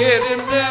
yerimde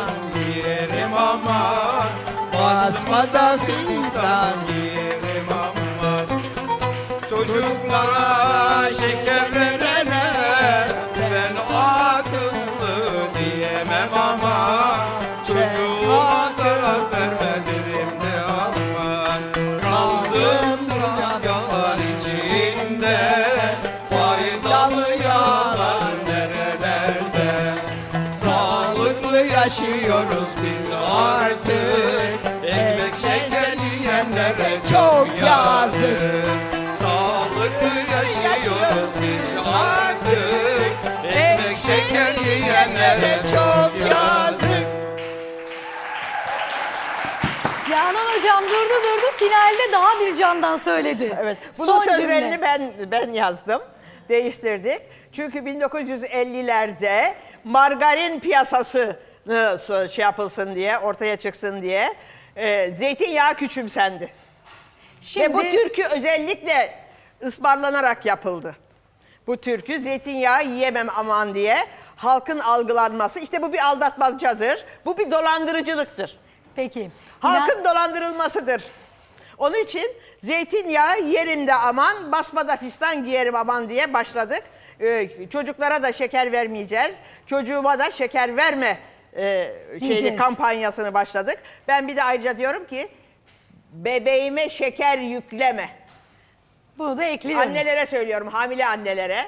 fistan yerim aman. Basma da fistan yerim aman. Çocuklara şeker verene yaşıyoruz biz artık Ekmek şeker yiyenlere çok yazık Sağlıklı yaşıyoruz biz artık Ekmek şeker yiyenlere çok yazık Canan hocam durdu durdu finalde daha bir candan söyledi. Evet. Bunun Son sözlerini cümle. ben ben yazdım. Değiştirdik. Çünkü 1950'lerde margarin piyasası şey yapılsın diye, ortaya çıksın diye e, zeytinyağı küçümsendi. Şimdi Ve bu türkü özellikle ısmarlanarak yapıldı. Bu türkü zeytinyağı yiyemem aman diye halkın algılanması. İşte bu bir aldatmacadır. Bu bir dolandırıcılıktır. peki. Halkın dolandırılmasıdır. Onun için zeytinyağı yerimde aman, basmada fistan giyerim aman diye başladık. Ee, çocuklara da şeker vermeyeceğiz. Çocuğuma da şeker verme e, kampanyasını başladık. Ben bir de ayrıca diyorum ki bebeğime şeker yükleme. Bunu da ekliyoruz. Annelere söylüyorum, hamile annelere.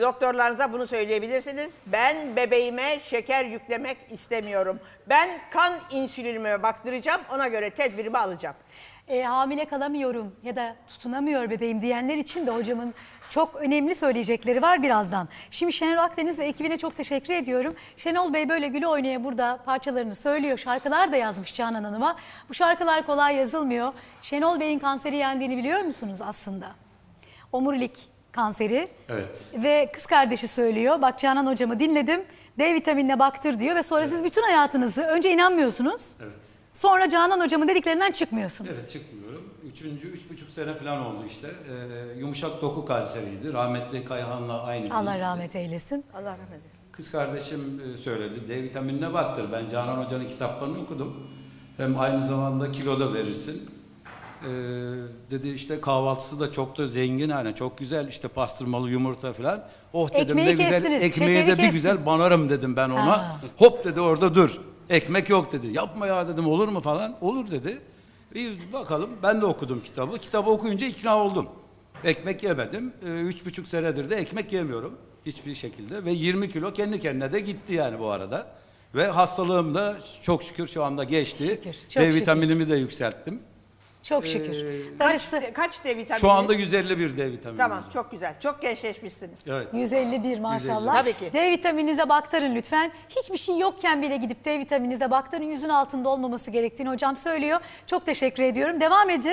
Doktorlarınıza bunu söyleyebilirsiniz. Ben bebeğime şeker yüklemek istemiyorum. Ben kan insülinime baktıracağım, ona göre tedbirimi alacağım. E, hamile kalamıyorum ya da tutunamıyor bebeğim diyenler için de hocamın çok önemli söyleyecekleri var birazdan. Şimdi Şenol Akdeniz ve ekibine çok teşekkür ediyorum. Şenol Bey böyle gülü oynaya burada parçalarını söylüyor. Şarkılar da yazmış Canan Hanım'a. Bu şarkılar kolay yazılmıyor. Şenol Bey'in kanseri yendiğini biliyor musunuz aslında? Omurilik kanseri. Evet. Ve kız kardeşi söylüyor. Bak Canan hocamı dinledim. D vitaminine baktır diyor ve sonra siz bütün hayatınızı önce inanmıyorsunuz. Evet. Sonra Canan hocamın dediklerinden çıkmıyorsunuz. Evet çıkmıyorum. Üçüncü, üç buçuk sene falan oldu işte. Ee, yumuşak doku kanseriydi. Rahmetli Kayhan'la aynı Allah cinsti. rahmet eylesin. Allah rahmet eylesin. Kız kardeşim e, söyledi. D vitaminine baktır. Ben Canan Hoca'nın kitaplarını okudum. Hem aynı zamanda kilo da verirsin. Ee, dedi işte kahvaltısı da çok da zengin hani çok güzel işte pastırmalı yumurta falan. Oh dedim Ekmeği ne güzel kestiniz, ekmeği de bir kestin. güzel banarım dedim ben ona. Ha. Hop dedi orada dur. Ekmek yok dedi. Yapma ya dedim olur mu falan. Olur dedi. İyi bakalım ben de okudum kitabı. Kitabı okuyunca ikna oldum. Ekmek yemedim. Ee, üç buçuk senedir de ekmek yemiyorum. Hiçbir şekilde. Ve 20 kilo kendi kendine de gitti yani bu arada. Ve hastalığım da çok şükür şu anda geçti. Şükür, çok D şükür. vitaminimi de yükselttim. Çok şükür. Ee, Kaç, Darısı kaç D vitamini? Şu anda 151 D vitamini. Tamam, çok güzel. Çok gençleşmişsiniz. Evet. 151 maşallah. Tabii ki. D vitamininize baktırın lütfen. Hiçbir şey yokken bile gidip D vitamininize baktırın. Yüzün altında olmaması gerektiğini hocam söylüyor. Çok teşekkür ediyorum. Devam edeceğiz.